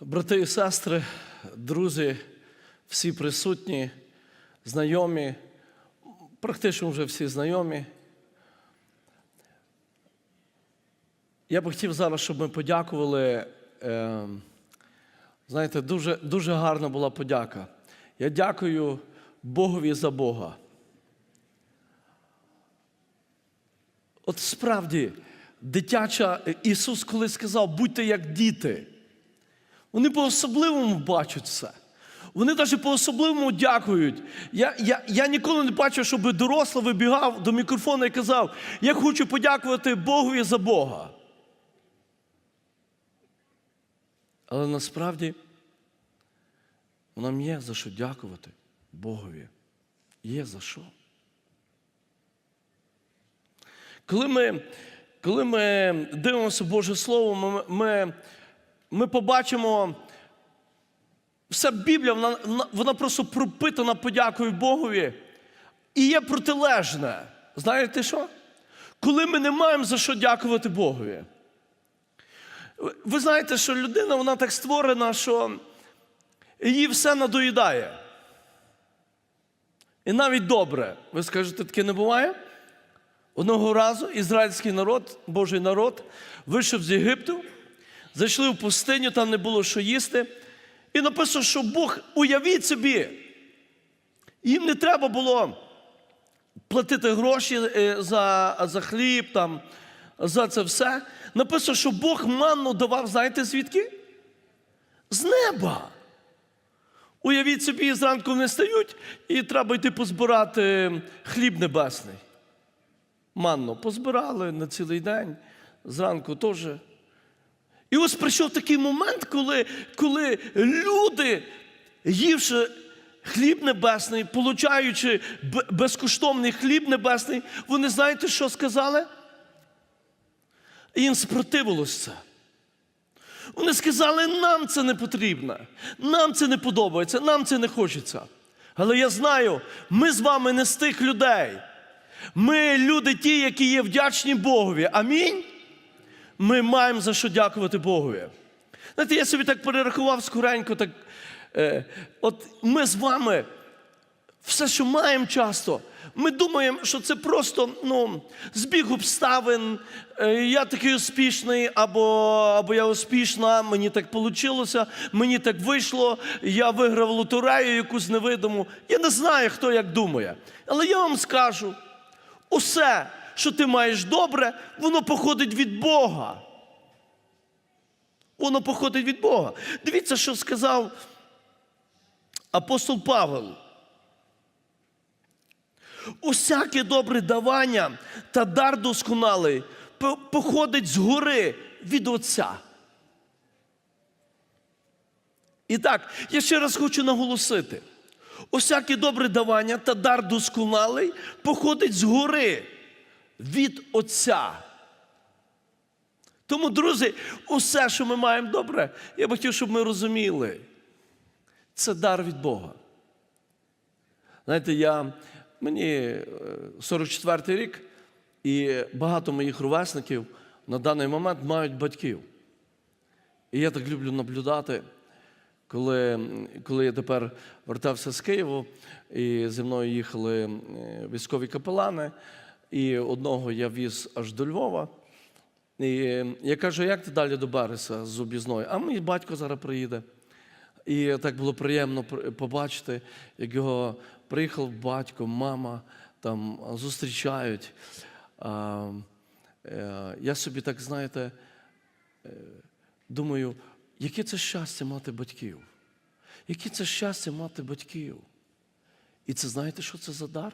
Брати і сестри, друзі, всі присутні, знайомі, практично вже всі знайомі. Я би хотів зараз, щоб ми подякували. Е, знаєте, дуже, дуже гарна була подяка. Я дякую Богові за Бога. От справді, дитяча Ісус колись сказав, будьте як діти. Вони по-особливому бачать все. Вони навіть по-особливому дякують. Я, я, я ніколи не бачив, щоб дорослий вибігав до мікрофону і казав: Я хочу подякувати Богові за Бога. Але насправді нам є за що дякувати Богові. Є за що. Коли ми, коли ми дивимося Боже Слово, ми, ми, ми побачимо, вся Біблія, вона, вона просто пропитана подякою Богові. І є протилежне. Знаєте що? Коли ми не маємо за що дякувати Богові. Ви знаєте, що людина вона так створена, що її все надоїдає. І навіть добре. Ви скажете, таке не буває? Одного разу ізраїльський народ, Божий народ, вийшов з Єгипту, зайшли в пустиню, там не було що їсти. І написано, що Бог, уявіть собі, їм не треба було платити гроші е, за, за хліб, там, за це все. Написано, що Бог манну давав, знаєте звідки? З неба. Уявіть собі, зранку вони стають, і треба йти позбирати хліб небесний. Манну позбирали на цілий день, зранку теж. І ось прийшов такий момент, коли, коли люди, ївши хліб небесний, получаючи безкоштовний хліб небесний, вони знаєте, що сказали? Їм спротивилось це. Вони сказали, нам це не потрібно, нам це не подобається, нам це не хочеться. Але я знаю, ми з вами не з тих людей. Ми люди ті, які є вдячні Богові. Амінь. Ми маємо за що дякувати Богові. Знаєте, я собі так перерахував скоренько, так, е, от ми з вами все, що маємо часто, ми думаємо, що це просто ну, збіг обставин, е, я такий успішний, або, або я успішна, мені так вийшло, мені так вийшло, я виграв лотерею якусь невидиму. Я не знаю, хто як думає. Але я вам скажу, усе, що ти маєш добре, воно походить від Бога. Воно походить від Бога. Дивіться, що сказав апостол Павел. Усяке добре давання та дар досконалий походить з гори від Отця. І так, я ще раз хочу наголосити: усяке добре давання та дар досконалий походить з гори від Отця. Тому, друзі, усе, що ми маємо добре, я б хотів, щоб ми розуміли, це дар від Бога. Знаєте, я, мені 44-й рік, і багато моїх ровесників на даний момент мають батьків. І я так люблю наблюдати, коли коли я тепер вертався з Києва, і зі мною їхали військові капелани, і одного я віз аж до Львова. І я кажу, як ти далі до Береса з об'їзною? А мій батько зараз приїде. І так було приємно побачити, як його приїхав батько, мама там зустрічають. Я собі так, знаєте, думаю, яке це щастя мати батьків? Яке це щастя мати батьків? І це знаєте, що це за дар?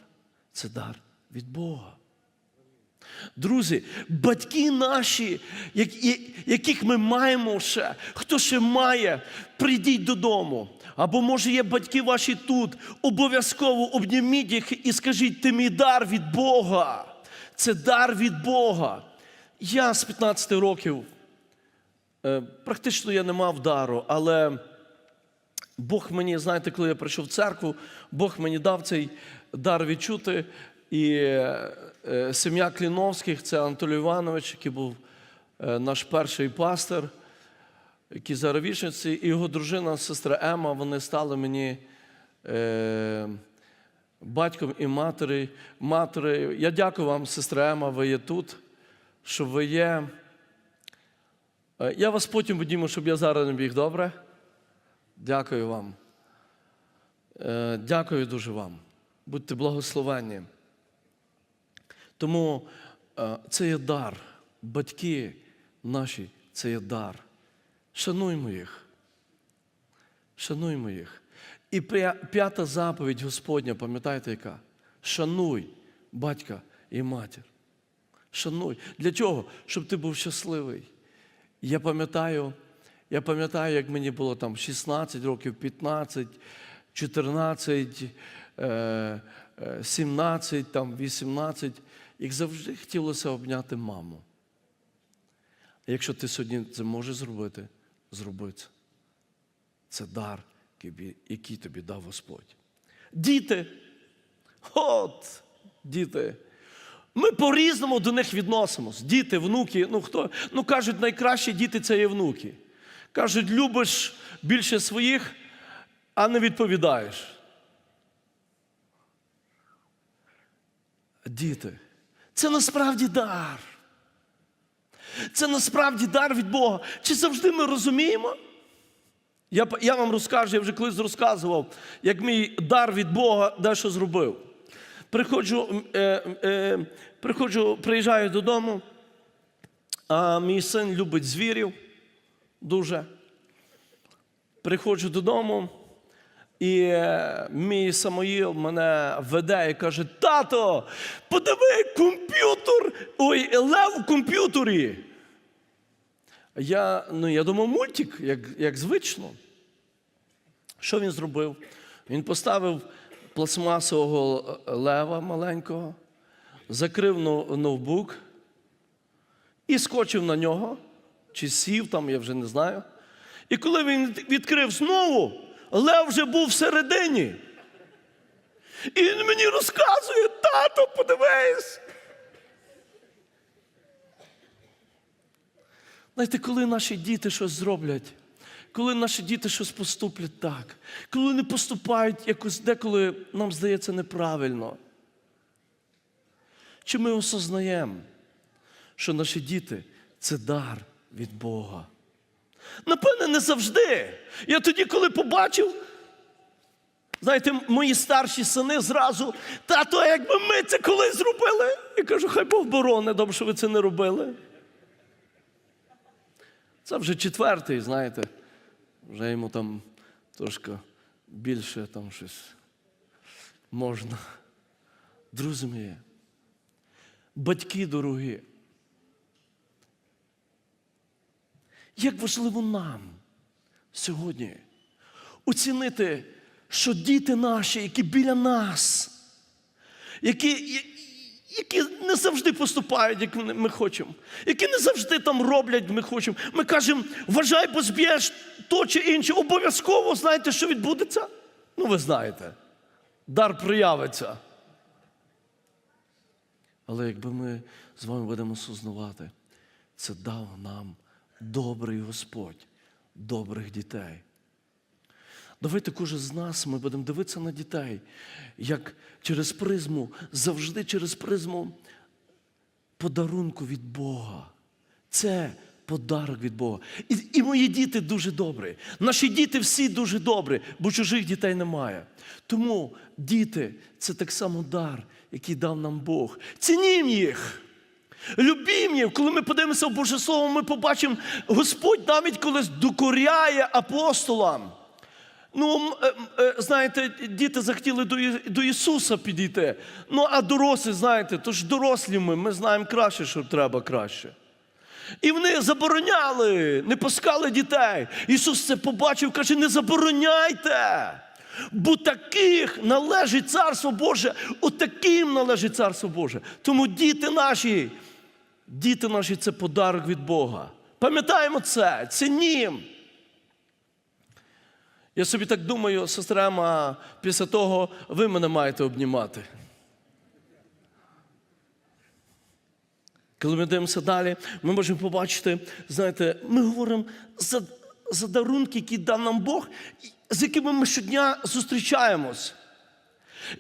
Це дар від Бога. Друзі, батьки наші, яких ми маємо ще, хто ще має, прийдіть додому. Або, може, є батьки ваші тут, обов'язково обніміть їх і скажіть, ти мій дар від Бога. Це дар від Бога. Я з 15 років, е, практично я не мав дару, але Бог мені, знаєте, коли я прийшов в церкву, Бог мені дав цей дар відчути. І сім'я Кліновських, це Анатолій Іванович, який був наш перший пастир. який зараз вічниці, і його дружина, сестра Ема, вони стали мені е, батьком і матері, матері. Я дякую вам, сестра Ема, ви є тут, що ви є. Е, Я вас потім подіму, щоб я зараз не біг, добре? Дякую вам. Е, Дякую дуже вам. Будьте благословенні. Тому е, це є дар. Батьки наші це є дар. Шануймо їх. Шануймо їх. І п'ята заповідь Господня, пам'ятаєте яка? Шануй батька і матір. Шануй. Для чого? Щоб ти був щасливий. Я пам'ятаю, я пам'ятаю, як мені було там 16 років, 15, 14, е, е, 17, там 18, як завжди хотілося обняти маму. Якщо ти сьогодні це можеш зробити, зроби це. Це дар, який тобі дав Господь. Діти, от, діти. Ми по-різному до них відносимось. Діти, внуки, ну хто? Ну кажуть, найкращі діти це є внуки. Кажуть, любиш більше своїх, а не відповідаєш. Діти, це насправді дар. Це насправді дар від Бога. Чи завжди ми розуміємо? Я, я вам розкажу, я вже колись розказував, як мій дар від Бога дещо зробив. Приходжу, е, е, приходжу, приїжджаю додому, а мій син любить звірів дуже. Приходжу додому, і мій Самоїл мене веде і каже: Тато, подиви комп'ютер! Ой, лев у комп'ютері. Я, ну, я думав, мультик, як, як звично. Що він зробив? Він поставив пластмасового лева маленького, закрив ноутбук і скочив на нього, чи сів там, я вже не знаю. І коли він відкрив знову, лев вже був всередині. І він мені розказує, тато, подивись. Знаєте, коли наші діти щось зроблять, коли наші діти щось поступлять так, коли вони поступають якось деколи нам здається неправильно. Чи ми осознаємо, що наші діти це дар від Бога? Напевне, не завжди. Я тоді, коли побачив, знаєте, мої старші сини зразу, тато, а якби ми це колись зробили. Я кажу, хай Бог борони, добре, що ви це не робили. Це вже четвертий, знаєте, вже йому там трошки більше там щось можна. Друзі мої, батьки дорогі, як важливо нам сьогодні оцінити, що діти наші, які біля нас, які, які не завжди поступають, як ми- хочемо, які не завжди там роблять, ми хочемо. Ми кажемо, вважай, бо зб'єш то чи інше. Обов'язково знаєте, що відбудеться? Ну, ви знаєте, дар проявиться. Але якби ми з вами будемо сознавати, це дав нам добрий Господь, добрих дітей. Давайте кожен з нас ми будемо дивитися на дітей, як через призму, завжди через призму подарунку від Бога. Це подарок від Бога. І, і мої діти дуже добрі. Наші діти всі дуже добрі, бо чужих дітей немає. Тому діти це так само дар, який дав нам Бог. Цінім їх. Любім. Коли ми подивимося в Боже Слово, ми побачимо, Господь навіть колись докоряє апостолам. Ну, е, е, знаєте, діти захотіли до Ісуса підійти. Ну, а дорослі, знаєте, то ж дорослі ми, ми знаємо краще, що треба краще. І вони забороняли, не пускали дітей. Ісус це побачив, каже: не забороняйте. Бо таких належить Царство Боже, отаким належить Царство Боже. Тому діти наші, діти наші це подарок від Бога. Пам'ятаємо це, цінім. Я собі так думаю, сестра Ема, після того ви мене маєте обнімати. Коли ми дивимося далі, ми можемо побачити, знаєте, ми говоримо за, за дарунки, які дав нам Бог, з якими ми щодня зустрічаємось.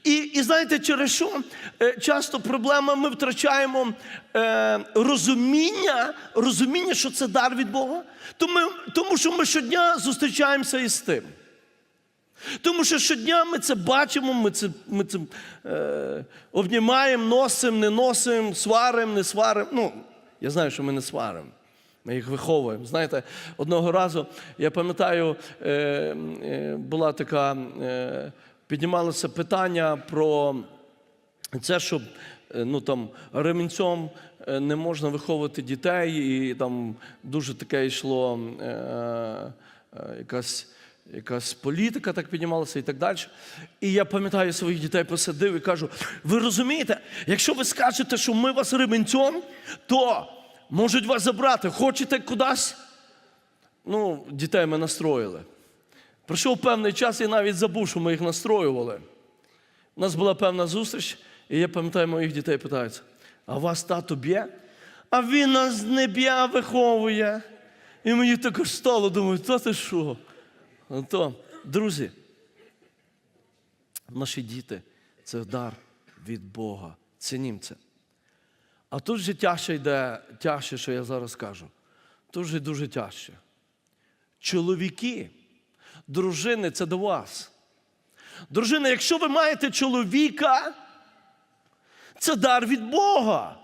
І, і знаєте, через що е, часто проблема ми втрачаємо е, розуміння, розуміння, що це дар від Бога, тому, тому що ми щодня зустрічаємося із тим. Тому що щодня ми це бачимо, ми це, ми це е, обнімаємо, носимо, не носимо, сваримо, не сваримо. Ну, я знаю, що ми не сваримо. Ми їх виховуємо. Знаєте, одного разу, я пам'ятаю, е, е, була така, е, піднімалося питання про це, щоб е, ну, там, ремінцем е, не можна виховувати дітей, і там дуже таке йшло е, е, якась, якась політика так піднімалася і так далі. І я пам'ятаю своїх дітей посадив і кажу: ви розумієте, якщо ви скажете, що ми вас ремінцем, то можуть вас забрати. Хочете кудись? Ну, дітей ми настроїли. Пройшов певний час і навіть забув, що ми їх настроювали. У нас була певна зустріч, і я пам'ятаю, моїх дітей питаються: а вас тато б'є? А він нас не б'є, виховує. І мені також стало, думаю, то ти що? То, друзі, наші діти це дар від Бога. Цінім це. А тут же тяжче йде, тяжче, що я зараз кажу. Тут же дуже тяжче. Чоловіки, дружини це до вас. Дружина, якщо ви маєте чоловіка, це дар від Бога.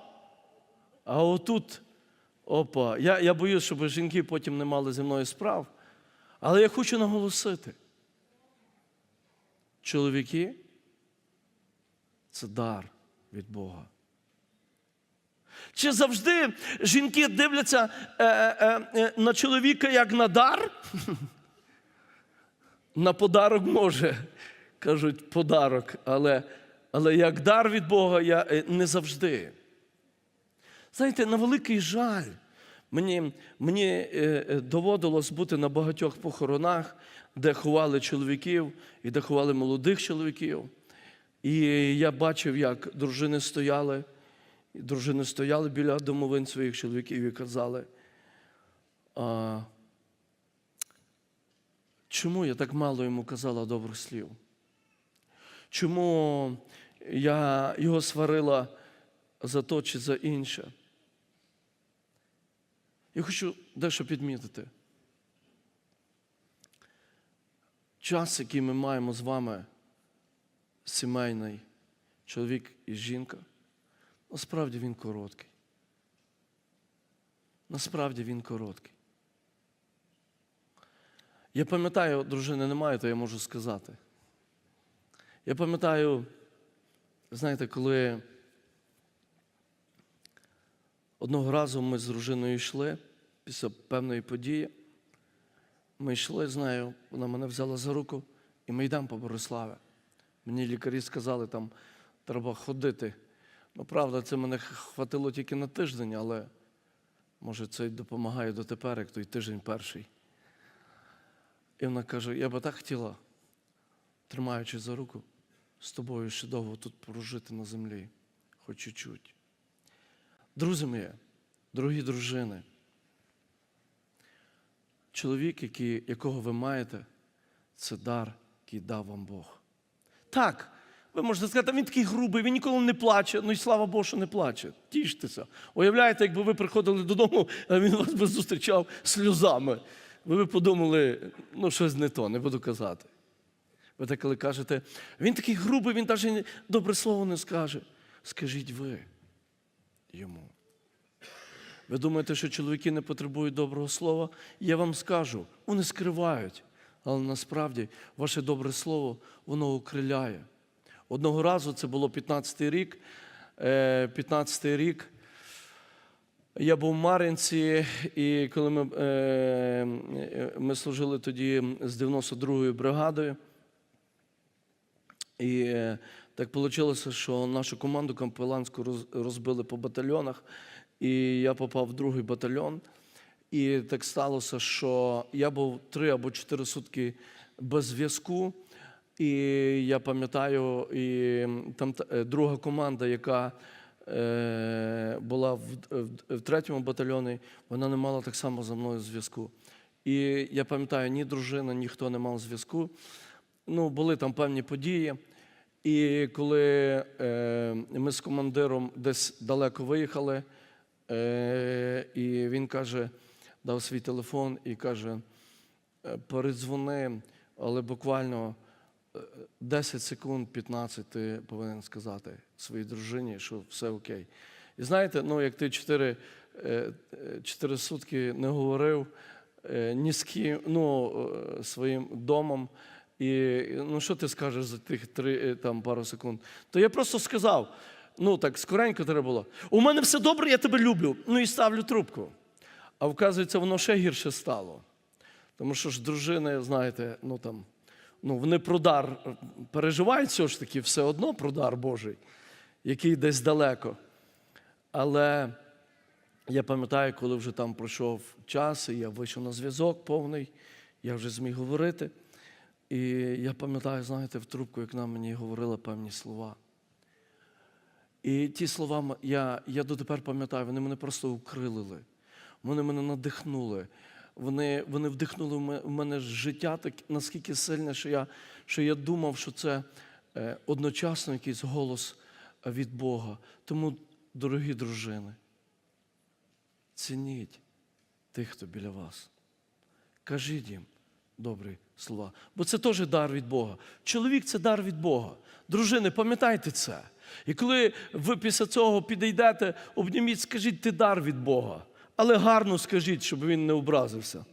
А отут, опа, я, я боюсь, щоб жінки потім не мали зі мною справ. Але я хочу наголосити. Чоловіки це дар від Бога. Чи завжди жінки дивляться е, е, е, на чоловіка як на дар? На подарок може, кажуть, подарок, але, але як дар від Бога я е, не завжди. Знаєте, на великий жаль, мені, мені е, е, доводилось бути на багатьох похоронах, де ховали чоловіків і де ховали молодих чоловіків. І я бачив, як дружини стояли, дружини стояли біля домовин своїх чоловіків і казали. Чому я так мало йому казала добрих слів? Чому я його сварила за то чи за інше? Я хочу дещо підмітити. Час, який ми маємо з вами, сімейний, чоловік і жінка, насправді він короткий. Насправді він короткий. Я пам'ятаю, дружини немає, то я можу сказати. Я пам'ятаю, знаєте, коли одного разу ми з дружиною йшли після певної події, ми йшли з нею, вона мене взяла за руку, і ми йдемо по Бориславі. Мені лікарі сказали, там треба ходити. Ну, правда, це мене хватило тільки на тиждень, але може це й допомагає дотепер, як той тиждень перший. І вона каже: я би так хотіла, тримаючи за руку, з тобою ще довго тут прожити на землі, хоч чуть-чуть. Друзі мої, дорогі дружини, чоловік, який, якого ви маєте, це дар, який дав вам Бог. Так, ви можете сказати, він такий грубий, він ніколи не плаче. Ну і слава Богу, що не плаче. Тіштеся. Уявляєте, якби ви приходили додому, він вас би зустрічав сльозами. Ви б подумали, ну щось не то, не буду казати. Ви так коли кажете, він такий грубий, він навіть добре слово не скаже. Скажіть ви йому. Ви думаєте, що чоловіки не потребують доброго слова? Я вам скажу, вони скривають. Але насправді ваше добре слово, воно окриляє. Одного разу це було 15-й рік. 15-й рік. Я був в Мар'їнці, і коли ми, е, ми служили тоді з 92-ю бригадою, і е, так вийшло, що нашу команду Кампеланську розбили по батальйонах, і я попав в другий батальйон. І так сталося, що я був три або чотири сутки без зв'язку. І я пам'ятаю, і там е, друга команда, яка була в, в, в третьому батальйоні, вона не мала так само за мною зв'язку. І я пам'ятаю, ні дружина, ніхто не мав зв'язку. Ну, були там певні події. І коли е, ми з командиром десь далеко виїхали, е, і він каже, дав свій телефон і каже: «Е, передзвони, але буквально е, 10 секунд, 15 ти повинен сказати своїй дружині, що все окей. І знаєте, ну як ти 4, 4 сутки не говорив е, ні з ким, ну, е, своїм домом. І ну що ти скажеш за тих три е, там пару секунд? То я просто сказав: ну так скоренько треба було. У мене все добре, я тебе люблю. Ну і ставлю трубку. А вказується, воно ще гірше стало. Тому що ж дружини, знаєте, ну там, ну вони про дар переживають все ж таки все одно про дар Божий, який десь далеко. Але я пам'ятаю, коли вже там пройшов час, і я вийшов на зв'язок повний, я вже зміг говорити. І я пам'ятаю, знаєте, в трубку, як нам мені говорили певні слова. І ті слова я, я дотепер пам'ятаю, вони мене просто укрилили, вони мене надихнули. Вони, вони вдихнули в мене життя так, наскільки сильне, що я, що я думав, що це е, одночасно якийсь голос від Бога. Тому, дорогі дружини, цініть тих, хто біля вас. Кажіть їм добрі слова. Бо це теж дар від Бога. Чоловік це дар від Бога. Дружини, пам'ятайте це. І коли ви після цього підійдете, обніміть, скажіть, ти дар від Бога. Але гарно скажіть, щоб він не образився.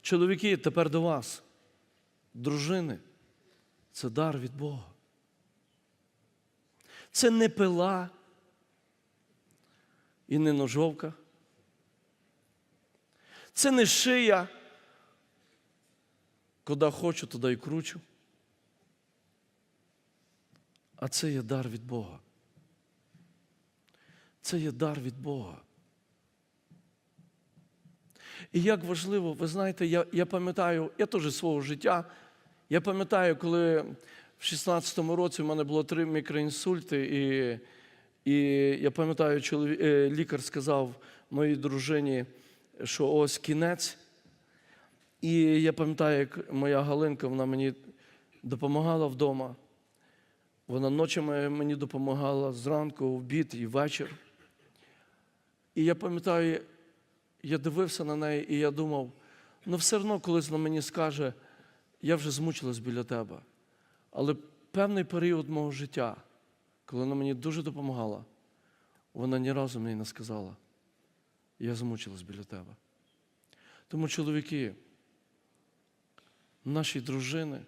Чоловіки, тепер до вас. Дружини, це дар від Бога. Це не пила і не ножовка. Це не шия. Куди хочу, туди і кручу. А це є дар від Бога. Це є дар від Бога. І як важливо, ви знаєте, я, я пам'ятаю, я теж свого життя. Я пам'ятаю, коли в 16-му році в мене було три мікроінсульти, і, і я пам'ятаю, чоловік, е, лікар сказав моїй дружині, що ось кінець. І я пам'ятаю, як моя Галинка, вона мені допомагала вдома. Вона ночами мені допомагала зранку, в обід і вечір. І я пам'ятаю, я дивився на неї, і я думав, ну все одно колись вона мені скаже, я вже змучилась біля тебе. Але певний період мого життя, коли вона мені дуже допомагала, вона ні разу мені не сказала, я змучилась біля тебе. Тому, чоловіки, наші дружини,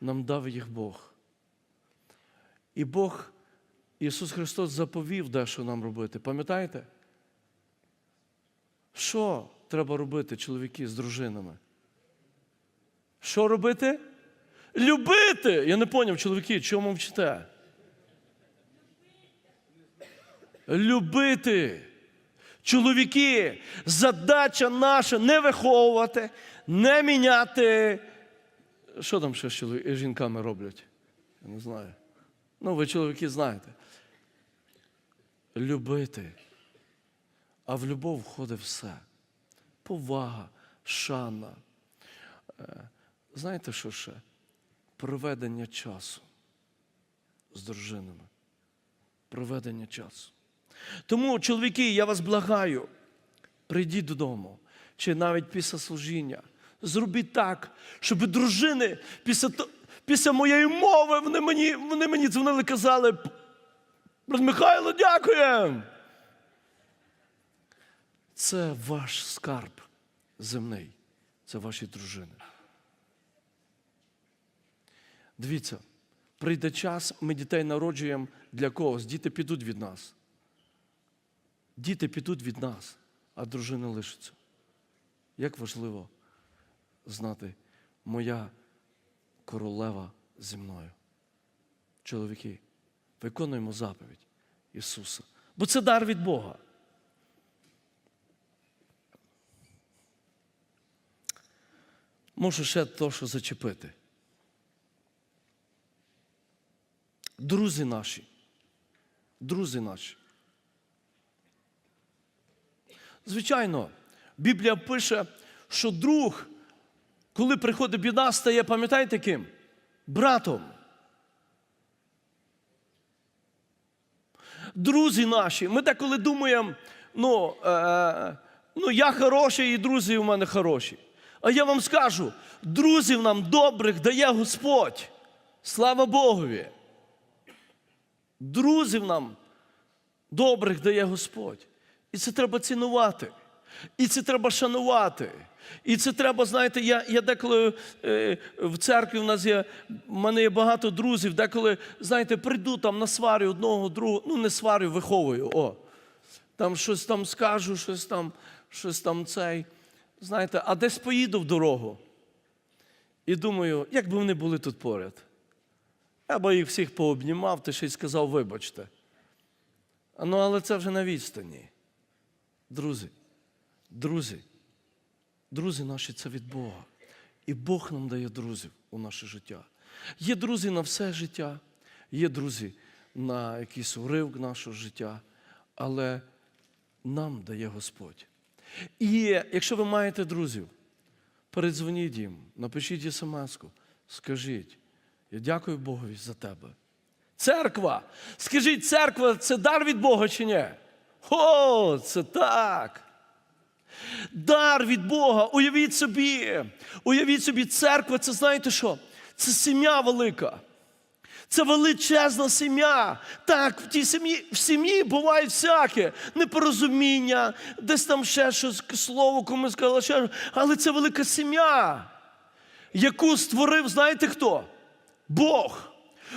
нам дав їх Бог. І Бог, Ісус Христос заповів дещо нам робити. Пам'ятаєте? Що треба робити, чоловіки з дружинами? Що робити? Любити! Я не поняв, чоловіки, чому мовчите? Любити. Чоловіки, задача наша не виховувати, не міняти. Що там ще з жінками роблять? Я не знаю. Ну, ви чоловіки знаєте. Любити. А в любов входить все. Повага, шана. Е, Знаєте, що ще? Проведення часу з дружинами. Проведення часу. Тому, чоловіки, я вас благаю, прийдіть додому, чи навіть після служіння. Зробіть так, щоб дружини після, після моєї мови вони мені, вони мені дзвонили, казали, брат Михайло, дякуємо. Це ваш скарб земний, це ваші дружини. Дивіться, прийде час, ми дітей народжуємо для когось. Діти підуть від нас. Діти підуть від нас, а дружини лишаться. Як важливо знати, моя королева зі мною. Чоловіки, виконуємо заповідь Ісуса. Бо це дар від Бога. Можу ще то, що зачепити. Друзі наші. Друзі наші. Звичайно, Біблія пише, що друг, коли приходить біда, стає, пам'ятаєте ким? Братом. Друзі наші, ми деколи думаємо, ну, е, ну я хороший і друзі у мене хороші. А я вам скажу, друзів нам добрих дає Господь. Слава Богові. Друзів нам добрих дає Господь. І це треба цінувати. І це треба шанувати. І це треба, знаєте, я, я деколи е, в церкві в нас є, в мене є багато друзів, деколи, знаєте, прийду там на сварю одного, другого, ну не сварю, виховую. О, там щось там скажу, щось там, щось там цей. Знаєте, а десь поїду в дорогу. І думаю, як би вони були тут поряд. Я би їх всіх пообнімав, ти ще й сказав, вибачте. Ну, але це вже на відстані. Друзі, друзі, друзі наші це від Бога. І Бог нам дає друзів у наше життя. Є друзі на все життя, є друзі на якийсь уривок нашого життя, але нам дає Господь. І якщо ви маєте друзів, передзвоніть їм, напишіть смс-ку, скажіть, я дякую Богові за тебе. Церква. Скажіть, церква це дар від Бога чи ні? О, це так. Дар від Бога. Уявіть собі. Уявіть собі, церква це знаєте що? Це сім'я велика. Це величезна сім'я. Так, в тій сім'ї в сім'ї буває всяке непорозуміння, десь там ще щось слово комусь сказала, ще, але це велика сім'я, яку створив, знаєте хто? Бог.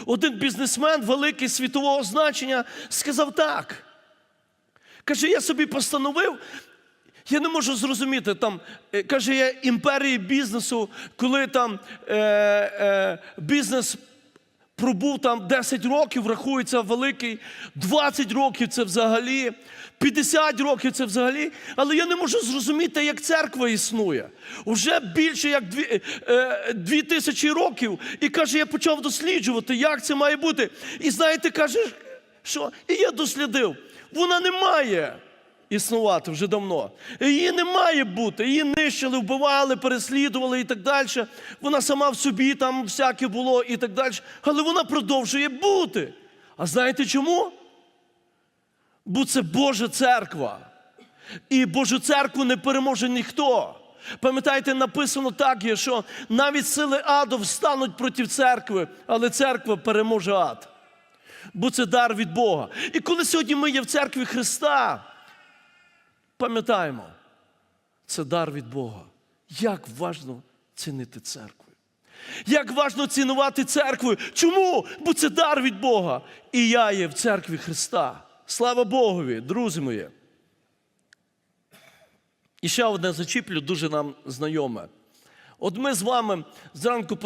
Один бізнесмен великий світового значення сказав так. Каже, я собі постановив, я не можу зрозуміти там, е, каже, є імперії бізнесу, коли там е, е, бізнес пробув там 10 років, рахується великий, 20 років це взагалі, 50 років це взагалі. Але я не можу зрозуміти, як церква існує. Уже більше як дві, е, е, тисячі років. І каже, я почав досліджувати, як це має бути. І знаєте, каже, що? І я дослідив. Вона не має існувати вже давно. Її не має бути. Її нищили, вбивали, переслідували і так далі. Вона сама в собі там всяке було і так далі. Але вона продовжує бути. А знаєте чому? Бо це Божа церква. І Божу церкву не переможе ніхто. Пам'ятаєте, написано так є, що навіть сили аду встануть проти церкви, але церква переможе ад. Бо це дар від Бога. І коли сьогодні ми є в церкві Христа, пам'ятаємо, це дар від Бога. Як важно цінити церкву. Як важно цінувати церкву. Чому? Бо це дар від Бога. І я є в церкві Христа. Слава Богові, друзі мої. І ще одне зачіплю, дуже нам знайоме. От ми з вами зранку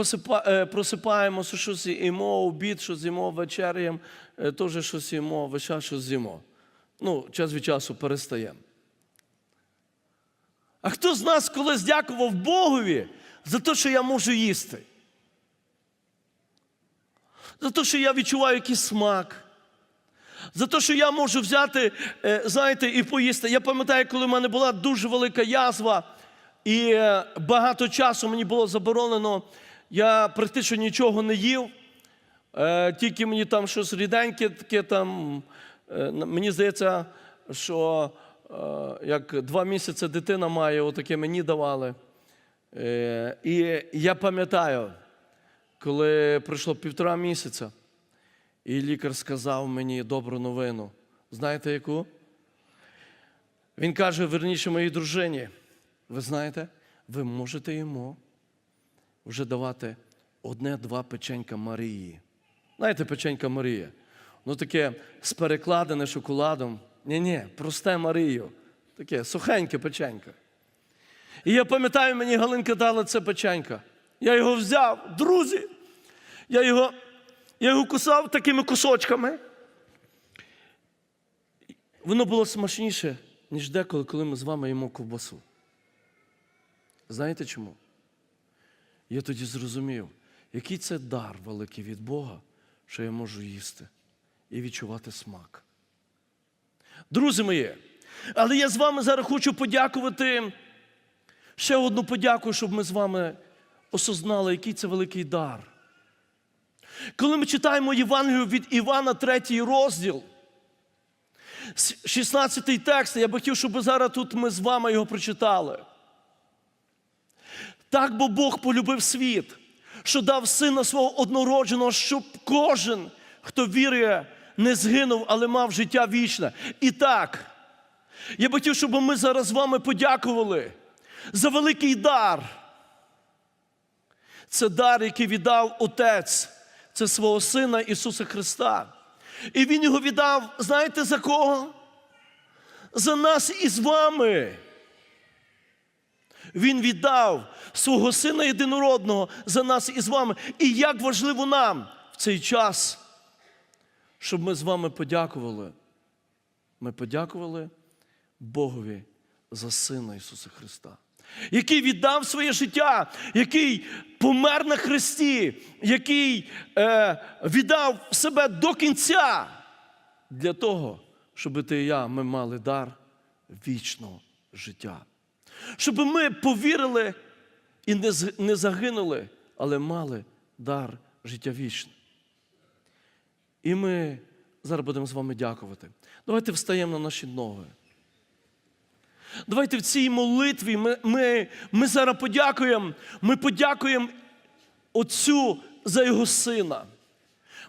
е, просипаємося, щось їмо, обід, щось їмо, вечеряємо, е, теж щось їмо, весь час щось з'їмо. Ну, час від часу перестаємо. А хто з нас колись дякував Богові за те, що я можу їсти? За те, що я відчуваю якийсь смак. За те, що я можу взяти, е, знаєте, і поїсти. Я пам'ятаю, коли в мене була дуже велика язва, і е, багато часу мені було заборонено, я практично нічого не їв. Е, Тільки мені там щось ріденьке, таке там. Мені здається, що як два місяці дитина має, отаке мені давали. Е, І я пам'ятаю, коли пройшло півтора місяця, і лікар сказав мені добру новину. Знаєте яку? Він каже, верніше моїй дружині, ви знаєте, ви можете йому вже давати одне-два печенька Марії. Знаєте, печенька Марія? Ну таке з перекладене шоколадом. Ні-ні, просте Марію. Таке сухеньке печенька. І я пам'ятаю, мені Галинка дала це печенька. Я його взяв, друзі. Я його, я його кусав такими кусочками. Воно було смачніше, ніж деколи, коли ми з вами їмо ковбасу. Знаєте чому? Я тоді зрозумів, який це дар великий від Бога, що я можу їсти і відчувати смак. Друзі мої, але я з вами зараз хочу подякувати ще одну подяку, щоб ми з вами осознали, який це великий дар. Коли ми читаємо Євангелію від Івана, третій розділ, 16 текст, я би хотів, щоб зараз тут ми з вами його прочитали. Так бо Бог полюбив світ, що дав сина свого однородженого, щоб кожен, хто вірує, не згинув, але мав життя вічне. І так, я би хотів, щоб ми зараз з вами подякували за великий дар. Це дар, який віддав Отець, це свого Сина Ісуса Христа. І Він його віддав, знаєте за кого? За нас із вами. Він віддав свого Сина єдинородного за нас із вами. І як важливо нам в цей час, щоб ми з вами подякували. Ми подякували Богові за Сина Ісуса Христа, який віддав своє життя, який помер на хресті, який е, віддав себе до кінця для того, щоб ти і я ми мали дар вічного життя. Щоб ми повірили і не загинули, але мали дар життя вічне. І ми зараз будемо з вами дякувати. Давайте встаємо на наші ноги. Давайте в цій молитві ми, ми, ми зараз подякуємо. Ми подякуємо Отцю за його сина.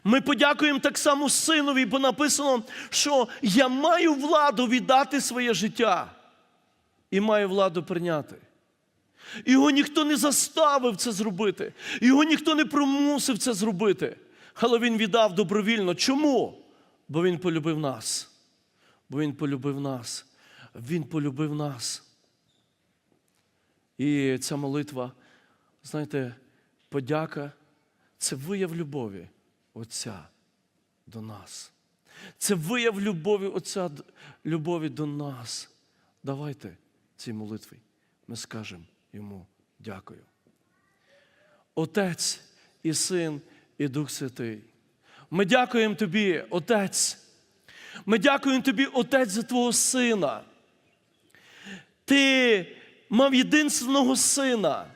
Ми подякуємо так само синові, бо написано, що я маю владу віддати своє життя і маю владу прийняти. Його ніхто не заставив це зробити, його ніхто не примусив це зробити. Але він віддав добровільно. Чому? Бо він полюбив нас. Бо він полюбив нас. Він полюбив нас. І ця молитва, знаєте, подяка це вияв любові Отця до нас. Це вияв любові Отця любові до нас. Давайте цій молитві ми скажемо йому дякую. Отець і Син, і Дух Святий. Ми дякуємо Тобі, Отець. Ми дякуємо Тобі, Отець, за Твого Сина. Ти мав єдинственного сина.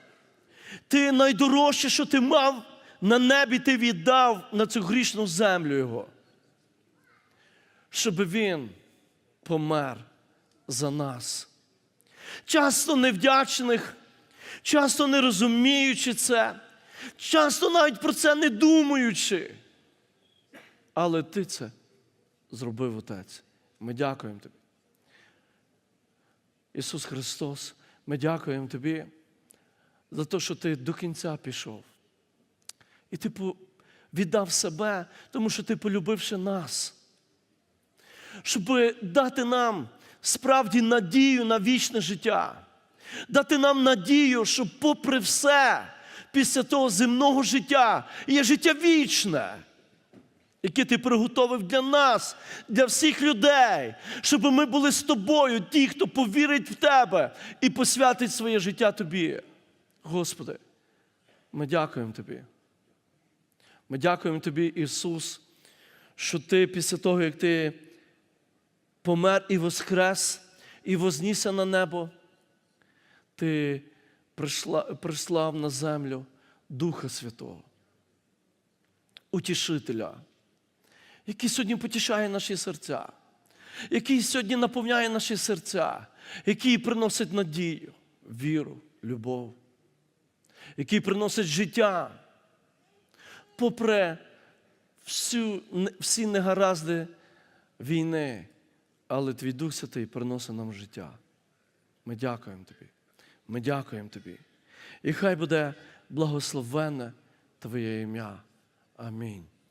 Ти найдорожче, що ти мав на небі, ти віддав на цю грішну землю Його. Щоб Він помер за нас. Часто невдячних, часто не розуміючи це, часто навіть про це не думаючи. Але ти це зробив Отець. Ми дякуємо тобі. Ісус Христос, ми дякуємо Тобі за те, що Ти до кінця пішов. І Ти віддав себе, тому що Ти полюбивши нас. Щоб дати нам справді надію на вічне життя, дати нам надію, що, попри все, після того земного життя є життя вічне яке ти приготовив для нас, для всіх людей, щоб ми були з тобою, ті, хто повірить в тебе і посвятить своє життя тобі. Господи, ми дякуємо Тобі. Ми дякуємо Тобі, Ісус, що Ти після того, як Ти помер і воскрес, і вознісся на небо, Ти прислав на землю Духа Святого, Утішителя який сьогодні потішає наші серця, який сьогодні наповняє наші серця, який приносить надію, віру, любов, який приносить життя, попри всю, всі негаразди війни, але твій Дух Святий приносить нам життя. Ми дякуємо тобі. Ми дякуємо тобі. І хай буде благословенне Твоє ім'я. Амінь.